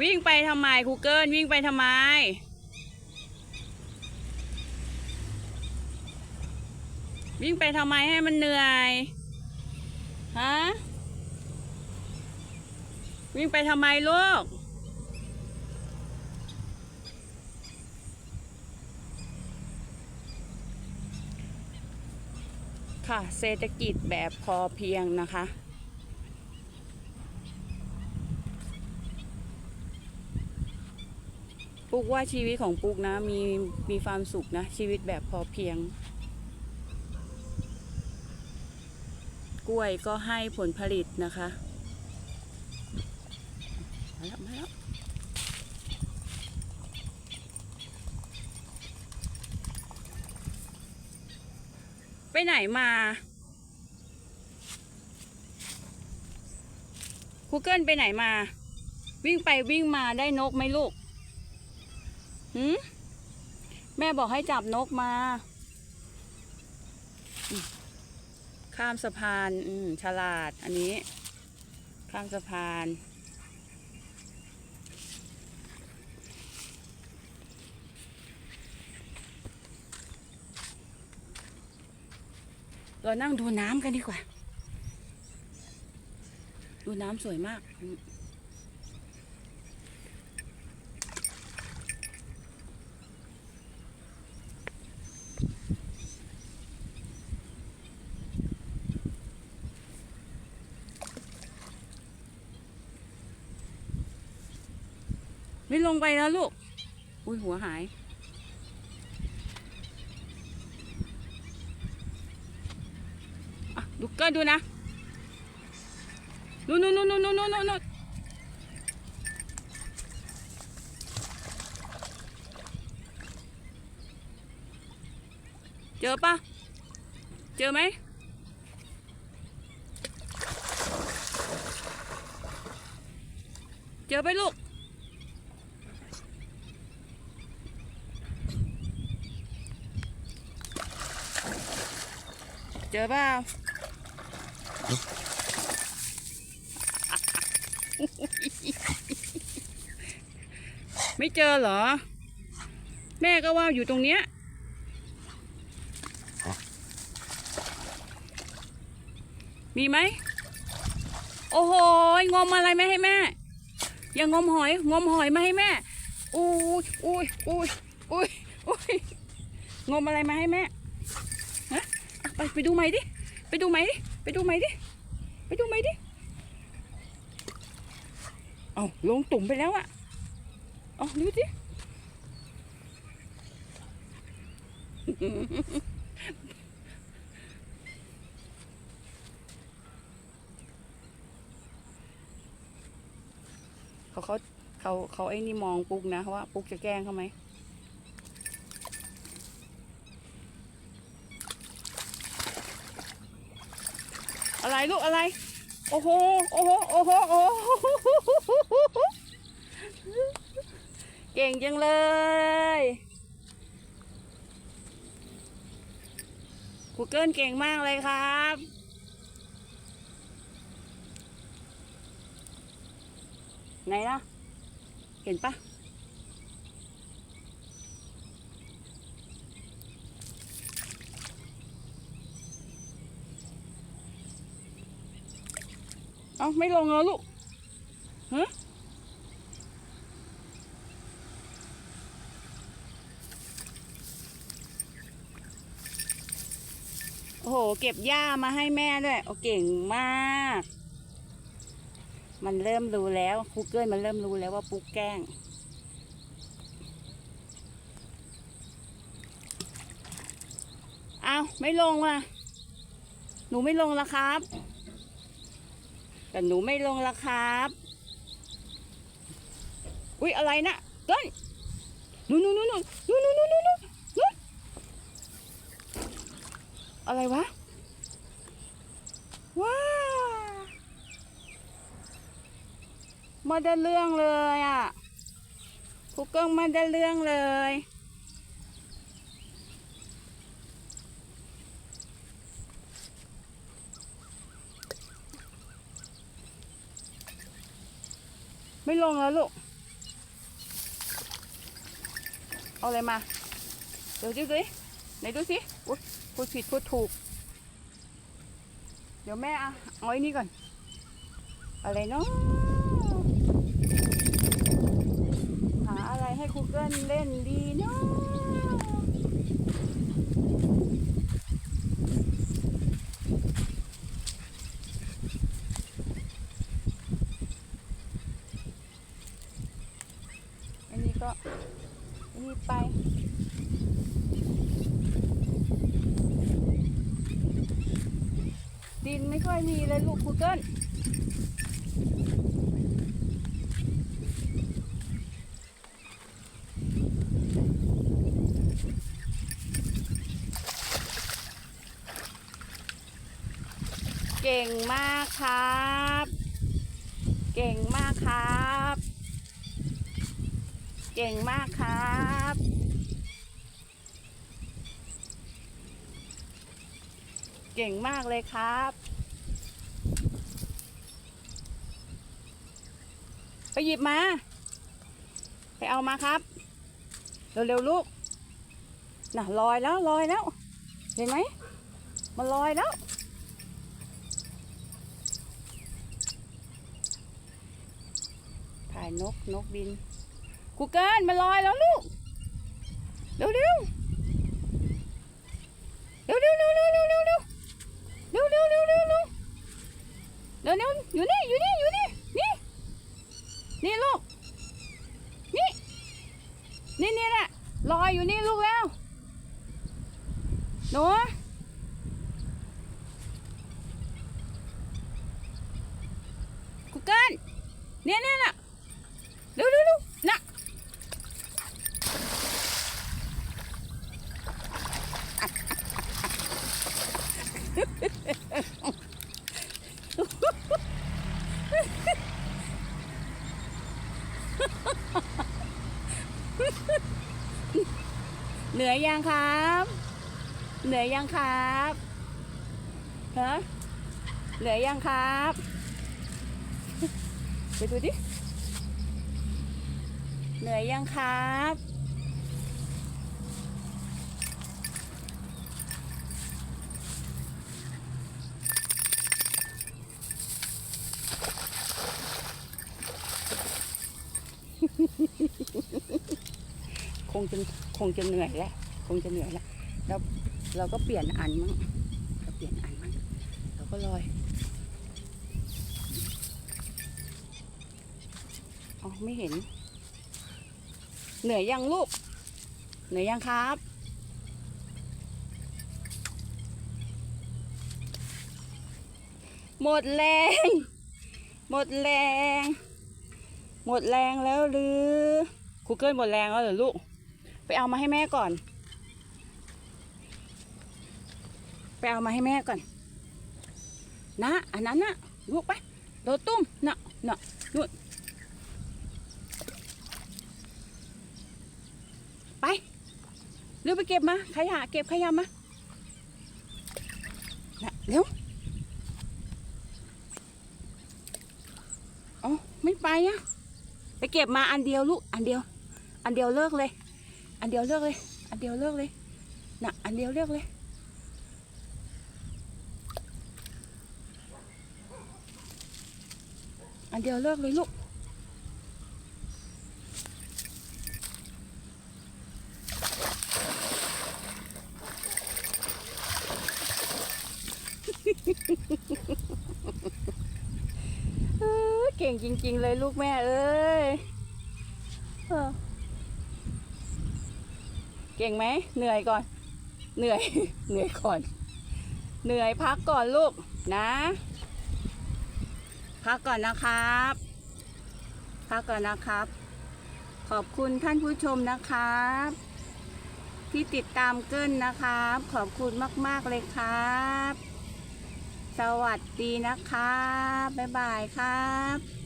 วิ่งไปทำไมครูเกิลวิ่งไปทำไม วิ่งไปทำไมให้มันเหนื่อยฮะวิ่งไปทำไมลูกค่ะเศรษฐกิจแบบพอเพียงนะคะ ปุ๊กว่าชีวิตของปุ๊กนะมีมีความสุขนะ ชีวิตแบบพอเพียง กล้วยก็ให้ผลผลิตนะคะมาแล้วมาแล้วไปไหนมาคูเกิลไปไหนมา วิ่งไปวิ่งมาได้นกไหมลูก หืมแม่บอกให้จับนกมา ข้ามสะพาน อืมฉลาด อันนี้ ข้ามสะพาน เรานั่งดูน้ำกันดีกว่า ดูน้ำสวยมาก ไม่ลงไปแล้วลูก อุ้ยหัวหาย ดูเกินดูนะนู่นนู่นนู่นนู่นนู่นนู่นเจอปะเจอไหมเจอไปลูก เจอเปล่าไม่เจอเหรอ แม่ก็ว่าอยู่ตรงเนี้ยมีไหม โอ้โหงมอะไรไม่ให้แม่ อย่างมหอย งมหอยมาให้แม่ อุ้ยอุ้ยอุ้ยอุ้ยอุ้ยงมอะไรมาให้แม่ ไปไปดูไหมดิ ไปดูไหมดิ ไปดูไหมดิ ไปดูไหมดิ เอาลงตุ่มไปแล้วอะเอาดูสิเขาเขาเขาเขาไอ้นี่มองปุ๊กนะว่าปุ๊กจะแกล้งเขาไหม อะไร ลูกอะไร โอ้โห โอ้โห โอ้โห โอ้โห เก่งจังเลยกูเกิลเก่งมากเลยครับไหนล่ะ เห็นปะ เอาไม่ลงแล้วลูกฮะโอ้โห เก็บหญ้ามาให้แม่ด้วยโอ้เก่งมาก มันเริ่มรู้แล้วครูเกิลมันเริ่มรู้แล้วว่าปุ๊กแกล้งเอาไม่ลงว่ะ หนูไม่ลงและครับ แต่หนูไม่ลงละครับ อุ๊ยอะไรนะเต้นนู่นนู่นนู่นนู่นนู่นนู่นนู่นนู่นนู่นอะไรวะ ว้ามาได้เรื่องเลยอะครูเกิ้งมาได้เรื่องเลย ไม่ลงแล้วลูก เอาอะไรมา เดี๋ยวดูสิไหนดูสิพูดผิดพูดถูก เดี๋ยวแม่เอาเอาไอ้นี่ก่อน อะไรเนาะหาอะไรให้คูเกิลเล่นดีเนาะ ไป ดินไม่ค่อยมีเลยลูกคูเกิลเก่งมากครับ เก่งมากครับ เก่งมากครับเก่งมากเลยครับ ไปหยิบมา ไปเอามาครับ เร็วๆลูก น่ะลอยแล้วลอยแล้ว เห็นไหม มันลอยแล้ว ถ่ายนกนกบิน กูเกิลมันลอยแล้วลูก เร็วเร็วเร็วเร็วเร็วเร็วเร็วเร็วเร็วเร็วเร็วเร็วเร็วเร็วเร็วเร็วอยู่นี่อยู่นี่อยู่นี่นี่นี่ลูกนี่นี่นี่แหละลอยอยู่นี่ลูกแล้วหนูกูเกิลเนี่ยเนี่ยน่ะเร็วเร็วเร็วน่ะ เหนื่อยยังครับ เหนื่อยยังครับฮะเหนื่อยยังครับไปดูดิเหนื่อยยังครับ ค งจะคงจะเหนื่อยแล้วคงจะเหนื่อยแล้วแล้วเราก็เปลี่ยนอันมั้งเราเปลี่ยนอันมั้งเราก็ลอยอ๋อไม่เห็น เหนื่อยยังลูก เหนื่อยยังครับหมดแรง หมดแรง หมดแรงแล้วหรือครูเกิลหมดแรงแล้วเหรอลูก ไปเอามาให้แม่ก่อน ไปเอามาให้แม่ก่อน นะอันนั้นนะลูกไปโดดตุ้มนะนะนู่นไปเร็วไปเก็บมาขยะเก็บขยะมาน่ะเร็วอ๋อไม่ไปอะไปเก็บมาอันเดียวลูกอันเดียว อันเดียวเลิกเลย อันเดียวเลิกเลย อันเดียวเลิกเลยน่ะอันเดียวเลิกเลย อันเดียวเลิกเลยลูกเออเก่งจริง ๆ เลยลูกแม่เอ้ยเออ เก่งไหมเหนื่อยก่อน เหนื่อย เหนื่อยก่อน เหนื่อยพักก่อนลูกนะ พักก่อนนะครับ พักก่อนนะครับ ขอบคุณท่านผู้ชมนะครับ ที่ติดตามเกินนะครับ ขอบคุณมากๆเลยครับ สวัสดีนะครับ บ๊ายบายครับ